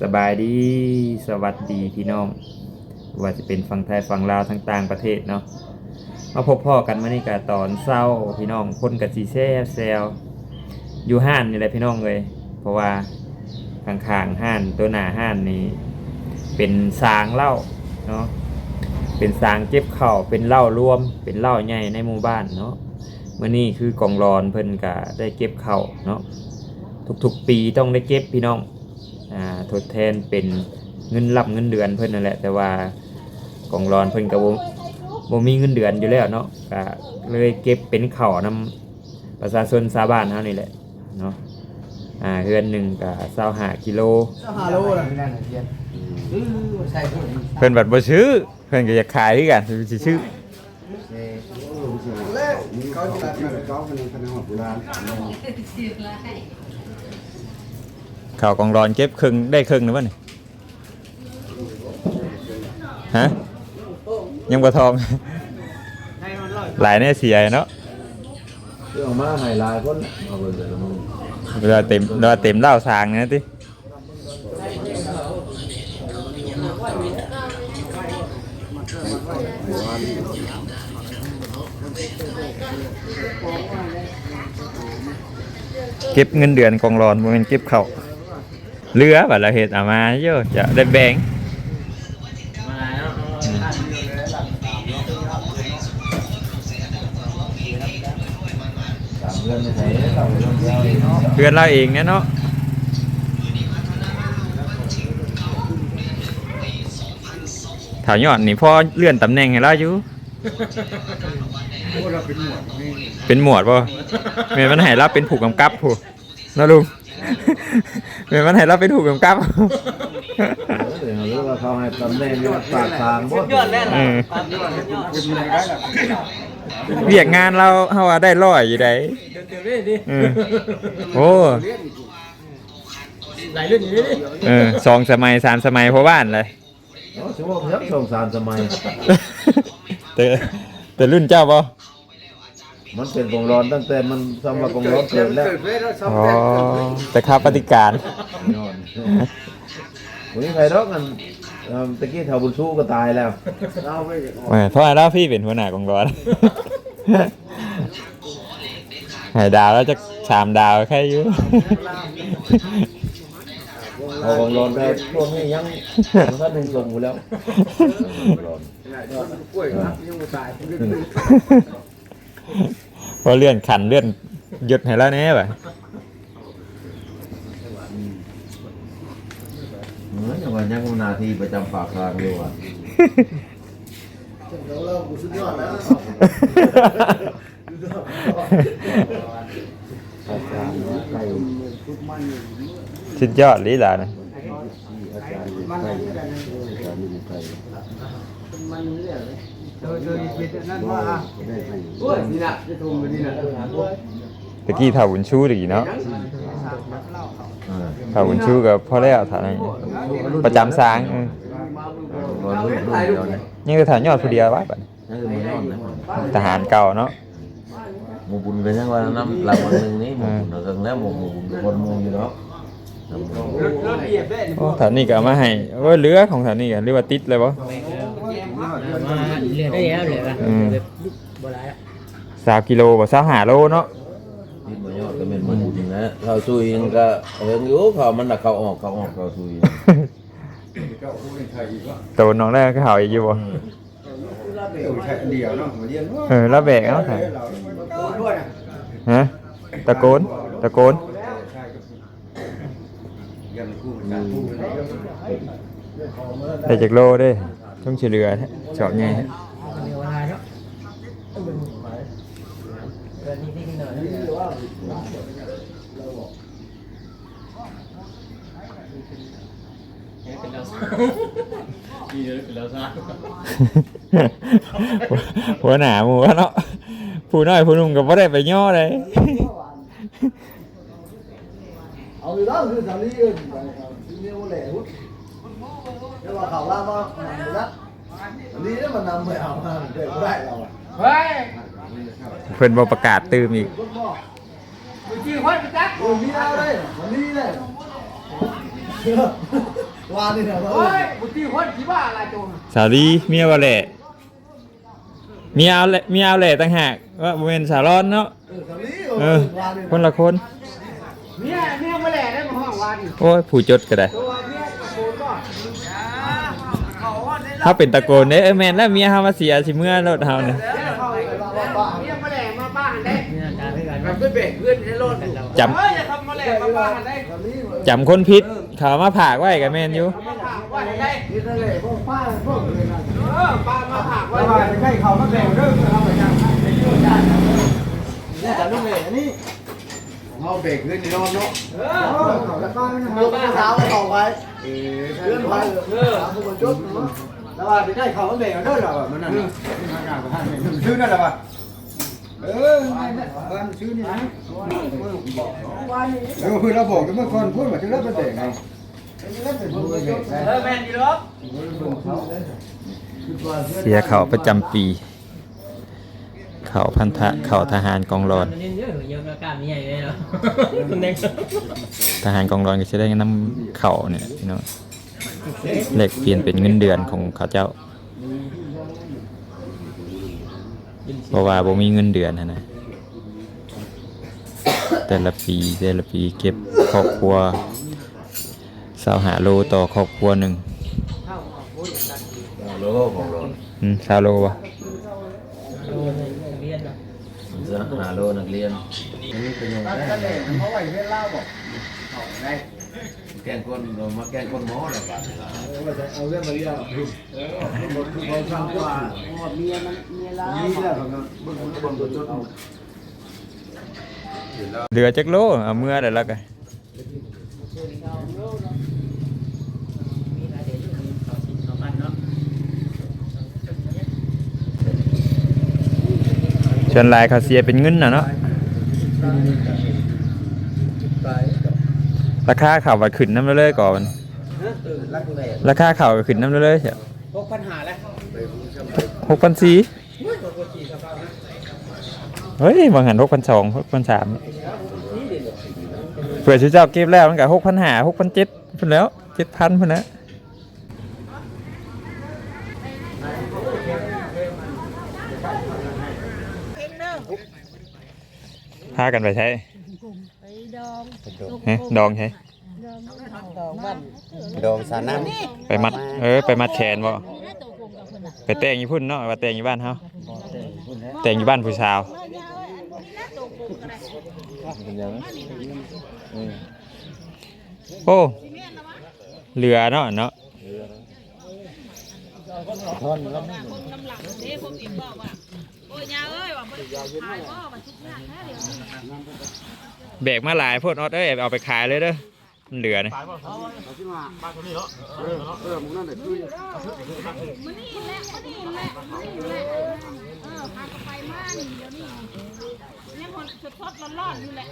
สบายดีสวัสดีพี่น้อง ว่าจะเป็นฝั่งไทยฝั่งลาวทั้งต่างประเทศเนาะมาพบพ่อกันมานี่กะตอนเศร้าพี่น้องคนกับจีแซ่แซวอยู่ห้านนี่แหละพี่น้องเลย เพราะว่าข้างๆห้านตัวหน้าห้านนี่เป็นสางเหล้าเนาะเป็นสางเก็บเข้าเป็นเหล้ารวม เป็นเหล้าใหญ่ในหมู่บ้านเนาะมื่อนี้คือกองรอนเพิ่นกะได้เก็บเข้าเนาะทุกๆปีต้องได้เก็บพี่น้อง ทดแทนเป็นเงินรับเงินเดือนเพิ่นนั่นแหละ แต่ว่ากองรอนเพิ่นก็บ่บ่มีเงินเดือนอยู่แล้วเนาะก็เลยเก็บเป็นข้าวนํประชาชนชาวบ้านเฮานี่แหละเนาะอ่าเฮือนหนึงก็25กิโลฮาโลล่ะไม่ได้เทียนเออใช่เพิ่นเพิ่นบัดบ่ซื้อเพิ่นก็อยากขายคือกันสิซื้อแล้วเขาจะเขาเป็นคณะโบราณ ข้าวกองรอนเก็บครึ่งได้ครึ่งแล้วบ่นี่ฮะยังบ่ทอง หลายแน่เสียเนาะเรื่องมาไฮไลท์คนเอาไปเลยมึงเวลาเต็มเวลาเต็มเหล้าสางนะติเก็บเงินเดือนกองรอนบ่แม่นเก็บเขาว เรือบัดละเฮ็ดเอามาเยอะจะได้แบ่งสามเดือนไม่ใช่เราเรื่องเดียวเนาะเพื่อนเราเองเนี่ยเนาะถาวยอดนี่พ่อเลื่อนตำแหน่งให้เราอยู่เราเป็นหมวดนี่เป็นหมวดป่ะเมนมันให้เราเป็นผูกกำกับผู้นะลุง เมนมันให้เราเป็นผูกกำกับ เดี๋ยวเรื่องว่าเขาให้ตำแหน่งปากทางบ่ยอดแล้วเอล่ะอเป็นยังไงล่ะเรียกงานเราเฮาว่าได้ร้อยอยู่ไดเดี๋ยวเดี๋ยวนี้ดิเออโอ้หลายเรื่องอยู่นี่ดิเออสองสมัยสามสมัยพอบ้านเลยเนาะสิว่าเพิ่นสองสามสมัย แต่แต่รุ่นเจ้าป่ะ มันเป็นกองร้อนตั้งแต่มันสมัครกองร้อนเกิดแล้วเกิดเว้ยแล้วซ้ำอ๋อแต่แต่ค่าปฏิการนอนวันนี้ใครรอกกันเอิ่มตะกี้แถวบุญสู้ก็ตายแล้วเราไม่แหมเพราะว่าเราพี่เป็นหัวหน้ากองร้อนให้ดาวแล้วจะสามดาวแค่อยุ่เอากองร้อนได้พวกนี้ยังท่านหนึ่งส่งอยู่แล้วกองร้อนกล้วยครับยังไม่ตาย พอเลื่อนขันเลื่อนหยุดให้แล้วแน่ป่ะเหมือนอย่างว่ายังนาทีประจำปากทางอยู่อะเราเราสุดยอดแล้วไก่สุดยอดลีหลานะอาจารย์ไก่อา จารย์มีไก่มันเนี่ยโดยโดยเป็นนั่นว่าได้ไก่โอ้ยนี่นะจะทุ่มไปนี่นะตะกี้ถ่าวุนชูดีเนาะอ่าถ่าวุนชูกับพ่อแล้วถ่าอะไรประจำสางเออร้อนรุ่นรุ่นเดียวนะยังจะถ่ายยอดผู้เดียวไว้ป่ะนั่นคือมันนอนนะทหารเก่าเนาะหมูบุญกันยังว่าน้ำหลังวันหนึ่งนี้หมูบุญเราถึงแล้วหมูหมูบุญเป็นคนหมูอยู่เนาะรถเหยียบได้โอ้ถ่านี่ก็เอามาให้โอ้ยเหลือของถ่านี่กันเรียกว่าติดเลยปะ เหลือได้แล้วเหลือละอืมบ่หลายละสามกิโลบ่สามหาโลเนาะที่มันยอดก็เป็นหมูบุญนะเขาซุยมันก็เฮิงอยู่เขามันน่ะเขาออกเขาออกเขาซุยตัวน้องแรกก็เขาอีกอยู่บ่เดี๋ยวใช้เดียวเนาะมาเรียนว่าเออแล้วแบกเอาถ่าด้วยนะฮะตะโกนตะโกนยันคู่กันคู่กันได้จากโลเด้ ต้องเฉลือแท้ชอบไงฮะเหลือหลายเนาะเกินนี่ที่หน่อยเป็นเราดีเลยเป็นเราซะหัวหนาหมูเนาะผู้น้อยผู้หนุ่มก็บ่ได้ไปย่อเลยเอาอยู่แล้วคือสามีเอิ้นที่นี่ว่าแหล่หุ้นแล้วว่าเขาล่ามาห นังไปแล้วอันนี้เนี่ยมันนำไปเอามาเด็กได้เราอะเฮ้ยเพิ่นบ่ประกาศตื่มอีกคุณพ่อจริงค่อยไปจักวันนี้เอาเลยวันนี้เลยวานนี่นะเอโอ้อยบุตรีคนที่บ้าอะไรโจรสาวดีเมียว่าแหละเมียเอาแหละเมียเอาแหละต่างหากว่าบ่แม่นสาวร้อนเนาะเออสาลีเออวานนี่คนละคน เมียเมียมาแหล่ได้มาห้องวันโอ้ยผู้จดก็ได้ ตัวเมียตะโกนก็เขาได้ ถ้าเป็นตะโกนเด้เอ้ยแม่นแล้วเมียเฮามาเสียสิเมื่อรถเฮาเนี่ยเข้าไปว่าว่าเมียมาแหล่มาบ้านได้มันเบรกเพื่อนในรถจำเฮ้ยอย่าทำมาแหล่มาบ้านได้จำคนผิดเขามาผากไว้กับแม่นอยู่มาผากไว้ได้นี่นั่นแหลพวกป้าพวกเลยนะเออป้ามาผากไว้ว่าใกล้เขามาแบ่งเรื่องเอาไปจังนี่แต่ลูกเอ๋นี่เอาเบรกขึ้นนี่นอนเนาะเอเอออเขาจะป้าเอาป้าเท้าต่อไปเลื่อนไปเออสามคนจุดเนาะ แล้วว่าไปใกล้เขามาแบ่งกันด้วยหรอมันนั่นชื่อนั่นแหละป่ะเออบ้านชื่อนี่นะเออคือเราบอกกันเมื่อก่อนพูดว่าจะเลิกเป็นเด็กไงเออแม่นดีหรอเสียเขาประจำปี เขาพันธะเขาทหารกองร้อนทหารกองร้อนก็จะได้น้ำเข่าเนี่ยพี่น้อง เลขเปลี่ยนเป็นเงินเดือนของเขาเจ้าเพราะว่าบ่มีเงินเดือนหั้นนะ แต่ละปีแต่ละปีเก็บครอบครัวสาวหาโลต่อครอบครัวหนึ่งโลโก้ของเราอืมสาวโลวะเรียนเนาะจะหาโลนักเรียนเขาไหวเวลาบอก แกงคนมาแกงคนหมอแล้วบาดนี้ล่ะเอาเรื่องมาเรียกเออหมดคือความว่าเมียมันเมียลานี่แหละครับเบิ่งเบิ่งตัวจดเอาเหลือจักโลเอาเมื่อเดี๋ยวแล้วกันมีหลายเด็กเขาสิเขาปั้นชวนลายเขาเสียเป็นเงินน่ะเนาะ ราคาเขาว่าขึ้นน้ำเรื่อยๆก่อนรักแหล่ราคาเขาก็ขึ้นน้ำเรื่อยๆเสียพวกปัญหาแล้วหกพันสี่เฮ้ยบางหันหกพันสองหกพันสามเผื่อชื่อเจ้าเก็บแล้วมันก็หกพันห้าหกพันเจ็ดพุ่นแล้วเจ็ดพันพุ่นแล้วพากันไปใช้ไปดอง ฮะดองใช้ดองบ้านโดมสาน้ไปมัด เออไปมัดแขนบ่นี่นะตัวกลมกับคนน่ะไปแต่งอยู่พุ่นเนาะว่าแต่งอยู่บ้านเฮาแต่งอยู่บ้านผู้สาวเมื่อยาวอันนี้นะตัวกลมกันเลยเป็นยัง โอ้เหลือเนาะเนาะคนน้ำหลังเด้ผมอีกบอกว่าโอ้ยยาเอ้ยว่าได้ขายบ่ว่าทุกอย่างแท้เดียวแบกมาหลายโพดออดเอ้ยเอาไปขายเลยเด้อมันเหลือนี่มันนี่แหละมันนี่แหละมันนี่แหละเออพาไปมานี่เดี๋ยวนี้ยังคนสดๆร้อนๆอยู่แหละ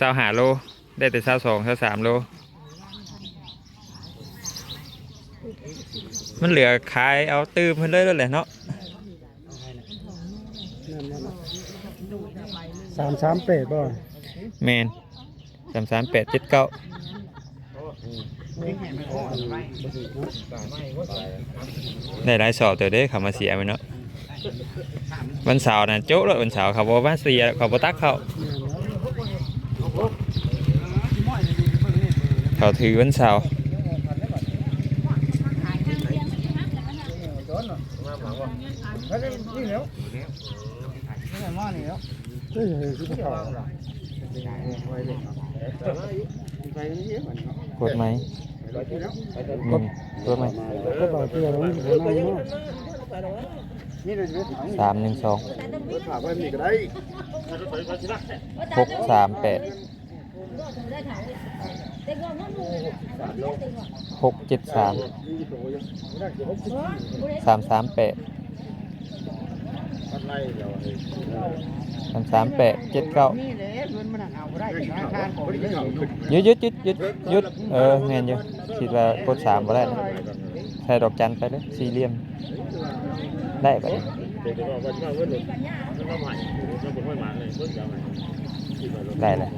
สาวหาโล ได้แต่สาวสองสาวสามโล มันเหลือขายเอาตื้มเพิ่นเลยแล้วแหละเนาะสามสามแปดบ่แมนสามสามแปดเจ็ดเก้าได้หลายสอบเดี๋ยวได้เขามาเสียไปเนาะ วันเสาร์น่ะโจ๊กเลยวันเสาร์เขาบอกว่าเสียเขาบอกตักเขาเขาถือวันเสาร์กดไหมอืมกดไหม สามหนึ่งสองหกสามแปดหกเจ็ดสามสามสามแปดสามสามแปดเจ็ดเก้ายเงินมันเอาได้ธนาคารของนี่หยุดยุดยุดยุดเออแมนอยู่คิดว่ากดสามบ่ได้ใช้ดอกจันไปเลยสี่เหลี่ยม ได้ปะเนี่ยได้เลย